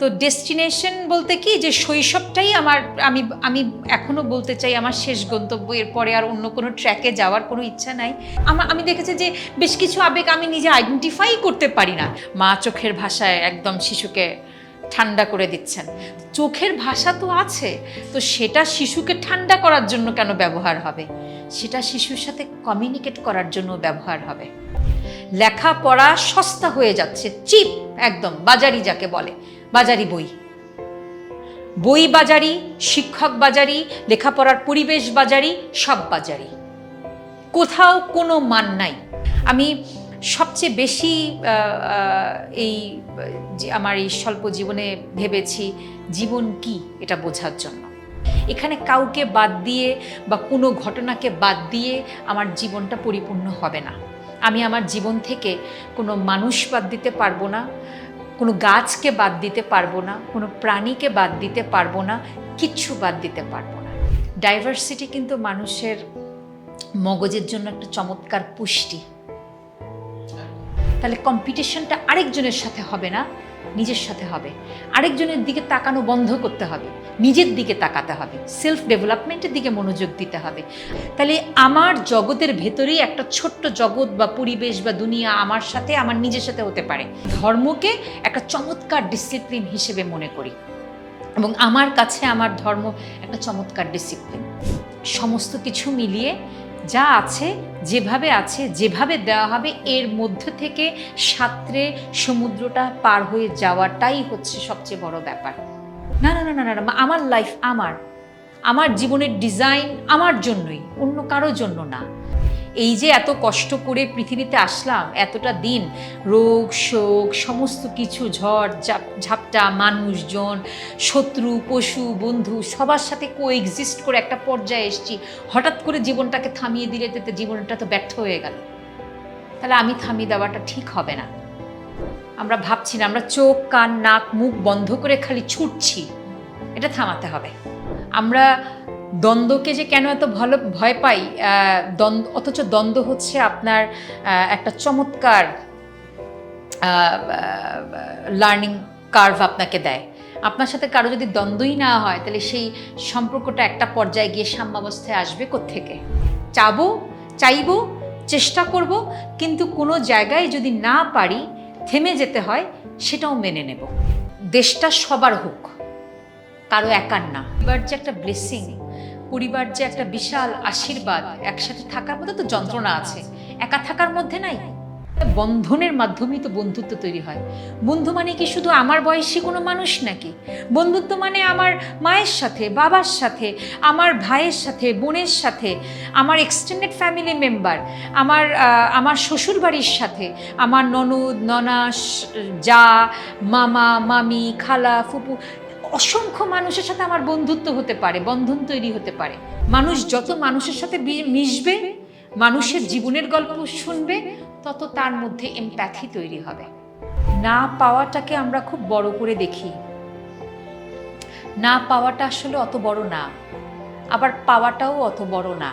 তো ডেস্টিনেশন বলতে কি? যে শৈশবটাই আমার, আমি আমি এখনও বলতে চাই আমার শেষ গন্তব্য। এরপরে আর অন্য কোনো ট্র্যাকে যাওয়ার কোনো ইচ্ছা নাই। আমার আমি দেখেছি যে বেশ কিছু আবেগ আমি নিজে আইডেন্টিফাই করতে পারি না। মা চোখের ভাষায় একদম শিশুকে ঠান্ডা করে দিচ্ছেন। চোখের ভাষা তো আছে, তো সেটা শিশুকে ঠান্ডা করার জন্য কেন ব্যবহার হবে? সেটা শিশুর সাথে কমিউনিকেট করার জন্য ব্যবহার হবে। লেখাপড়া সস্তা হয়ে যাচ্ছে চিপ একদম, বাজারি যাকে বলে, বাজারি বই। বই বাজারি, শিক্ষক বাজারি, লেখাপড়ার পরিবেশ বাজারি, সব বাজারি। কোথাও কোনো মান নাই। আমি সবচেয়ে বেশি এই আমার এই স্বল্প জীবনে ভেবেছি জীবন কি এটা বোঝার জন্য। এখানে কাউকে বাদ দিয়ে বা কোনো ঘটনাকে বাদ দিয়ে আমার জীবনটা পরিপূর্ণ হবে না। আমি আমার জীবন থেকে কোনো মানুষ বাদ দিতে পারব না, কোনো গাছকে বাদ দিতে পারব না, কোনো প্রাণীকে বাদ দিতে পারব না কিচ্ছু বাদ দিতে পারব না। ডাইভার্সিটি কিন্তু মানুষের মগজের জন্য একটা চমৎকার পুষ্টি। তাহলে কম্পিটিশনটা আরেকজনের সাথে হবে না, নিজের সাথে হবে। আরেকজনের দিকে তাকানো বন্ধ করতে হবে, নিজের দিকে তাকাতে হবে সেলফ ডেভেলপমেন্টের দিকে মনোযোগ দিতে হবে। তাহলে আমার জগতের ভেতরেই একটা ছোট্ট জগৎ বা পরিবেশ বা দুনিয়া আমার সাথে, আমার নিজের সাথে হতে পারে। ধর্মকে একটা চমৎকার ডিসিপ্লিন হিসেবে মনে করি। এবং আমার কাছে আমার ধর্ম একটা চমৎকার ডিসিপ্লিন সমস্ত কিছু মিলিয়ে যা আছে, যেভাবে আছে, যেভাবে দেওয়া হবে, এর মধ্য থেকে সাঁতরে সমুদ্রটা পার হয়ে যাওয়াটাই হচ্ছে সবচেয়ে বড় ব্যাপার। না না না না না আমার লাইফ আমার। আমার জীবনের ডিজাইন আমার জন্যই, অন্য কারোর জন্য না। এই যে এত কষ্ট করে পৃথিবীতে আসলাম, এতটা দিন, রোগ, শোক, সমস্ত কিছু, ঝড়, ঝাপ- ঝাপটা, মানুষজন, শত্রু, পশু, বন্ধু, সবার সাথে কো এক্সিস্ট করে একটা পর্যায়ে এসেছি। হঠাৎ করে জীবনটাকে থামিয়ে দিলে তো তো জীবনটা তো ব্যর্থ হয়ে গেল। তাহলে আমি থামিয়ে দেওয়াটা ঠিক হবে না। আমরা ভাবছি না, আমরা চোখ, কান, নাক, মুখ বন্ধ করে খালি ছুটছি। এটা থামাতে হবে। আমরা দ্বন্দ্বকে যে কেন এত ভালো ভয় পাই দ্বন্দ্ব, অথচ দ্বন্দ্ব হচ্ছে আপনার একটা চমৎকার লার্নিং কার্ভ আপনাকে দেয়। আপনার সাথে কারও যদি দ্বন্দ্বই না হয়, তাহলে সেই সম্পর্কটা একটা পর্যায়ে গিয়ে সাম্যাবস্থায় আসবে থেকে চাবো, চাইব, চেষ্টা করব, কিন্তু কোনো জায়গায় যদি না পারি, থেমে যেতে হয়, সেটাও মেনে নেব। দেশটা সবার হোক, কারও একার না। এবার যে একটা ব্লেসিং পরিবার যে একটা বিশাল আশীর্বাদ একসাথে থাকার মধ্যে তো যন্ত্রণা আছে। একা থাকার মধ্যে নাই। বন্ধনের মাধ্যমেই তো বন্ধুত্ব তৈরি হয়। বন্ধু মানে কি শুধু আমার বয়সী কোনো মানুষ নাকি? বন্ধুত্ব মানে আমার মায়ের সাথে, বাবার সাথে, আমার ভাইয়ের সাথে, বোনের সাথে, আমার এক্সটেন্ডেড ফ্যামিলি মেম্বার আমার আমার শ্বশুর বাড়ির সাথে, আমার ননদ ননাস যা, মামা, মামি, খালা, ফুপু অসংখ্য মানুষের সাথে আমার বন্ধুত্ব হতে পারে, বন্ধন তৈরি হতে পারে। মানুষ যত মানুষের সাথে মিশবে, মানুষের জীবনের গল্প শুনবে, তত তার মধ্যে এমপ্যাথি তৈরি হবে। না পাওয়াটাকে আমরা খুব বড় করে দেখি। না পাওয়াটা আসলে অত বড় না, আবার পাওয়াটাও অত বড় না।